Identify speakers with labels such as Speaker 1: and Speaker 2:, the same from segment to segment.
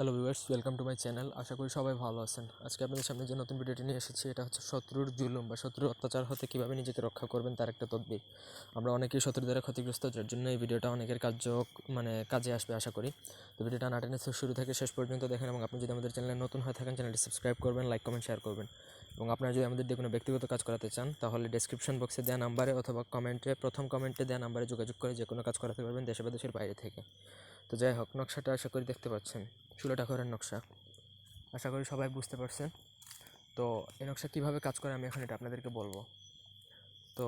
Speaker 1: Hello viewers welcome to my channel আশা করি সবাই ভালো আছেন। আজকে আপনাদের সামনে যে নতুন ভিডিওটি নিয়ে এসেছি, এটা হচ্ছে শত্রুর জুলুম বা শত্রুর অত্যাচার হতে কীভাবে নিজেকে রক্ষা করবেন তার একটা তদবির। আমরা অনেকেই শত্রু দ্বারা ক্ষতিগ্রস্ত, যার জন্য এই ভিডিওটা অনেকের কার্য মানে কাজে আসবে আশা করি। তো ভিডিওটা না টেনে শুরু থেকে শেষ পর্যন্ত দেখেন এবং আপনি যদি আমাদের চ্যানেলে নতুন হয়ে থাকেন চ্যানেলটি সাবস্ক্রাইব করবেন লাইক কমেন্ট শেয়ার করবেন। এবং আপনারা যদি আমাদের দিয়ে কোনো ব্যক্তিগত কাজ করাতে চান, তাহলে ডেসক্রিপশন বক্সে দেওয়া নাম্বারে অথবা কমেন্টে প্রথম কমেন্টে দেওয়া নাম্বারে যোগাযোগ করে যে কোনো কাজ করাতে পারবেন দেশে বা দেশের বাইরে থেকে। তো যাই হোক, নকশাটা আশা করি দেখতে পাচ্ছেন। চুলাটা ঘরের নকশা। আশা করি সবাই বুঝতে পারছেন তো এই নকশা কীভাবে কাজ করে আমি এখন এটা আপনাদেরকে বলব। তো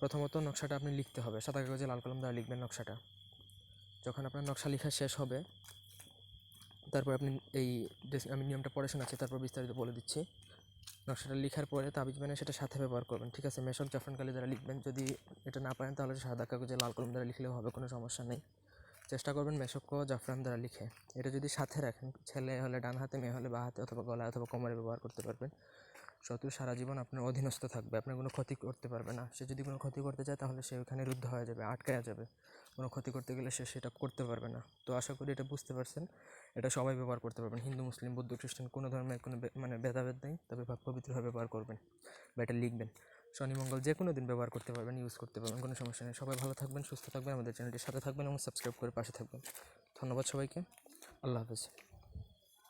Speaker 1: প্রথমত নকশাটা আপনি লিখতে হবে। সাদা কাগজে লাল কলম দ্বারা লিখবেন নকশাটা। যখন আপনার নকশা লেখা শেষ হবে, তারপর আপনি এই আমি নিয়মটা পড়ে শোনাচ্ছি, তারপর বিস্তারিত বলে দিচ্ছি। নকশাটা লেখার পরে তাবিজ মানে সেটা সাথে ব্যবহার করবেন, ঠিক আছে? মেশক জাফরান কালি দ্বারা লিখবেন। যদি এটা না পারেন, তাহলে সাদা কাগজে লাল কলম দ্বারা লিখলেও হবে, কোনো সমস্যা নেই। চেষ্টা করবেন মেশক ও জাফরান দ্বারা লিখে। এটা যদি সাথে রাখেন, ছেলে হলে ডান হাতে, মেয়ে হলে বা হাতে অথবা গলায় অথবা কোমরে ব্যবহার করতে পারবেন। শত্রু সারা জীবন আপনার অধীনস্থ থাকবে, আপনার কোনো ক্ষতি করতে পারবে না। সে যদি কোনো ক্ষতি করতে চায়, তাহলে সে ওখানে রুদ্ধ হয়ে যাবে, আটকায়া যাবে। কোনো ক্ষতি করতে গেলে সে সেটা করতে পারবে না। তো আশা করি এটা বুঝতে পারছেন। এটা সবাই ব্যবহার করতে পারবেন। হিন্দু, মুসলিম, বৌদ্ধ, খ্রিস্টান, কোনো ধর্মের কোনো মানে ভেদাভেদ নেই। তবে ভাব পবিত্রভাবে ব্যবহার করবেন বা এটা লিখবেন। শনি মঙ্গল যে কোনো দিন ব্যবহার করতে পারবেন ইউজ করতে পারবেন, কোনো সমস্যা নেই। সবাই ভালো থাকবেন, সুস্থ থাকবেন, আমাদের চ্যানেলটির সাথে থাকবেন এবং সাবস্ক্রাইব করে পাশে থাকবেন। ধন্যবাদ সবাইকে। আল্লাহ হাফেজ।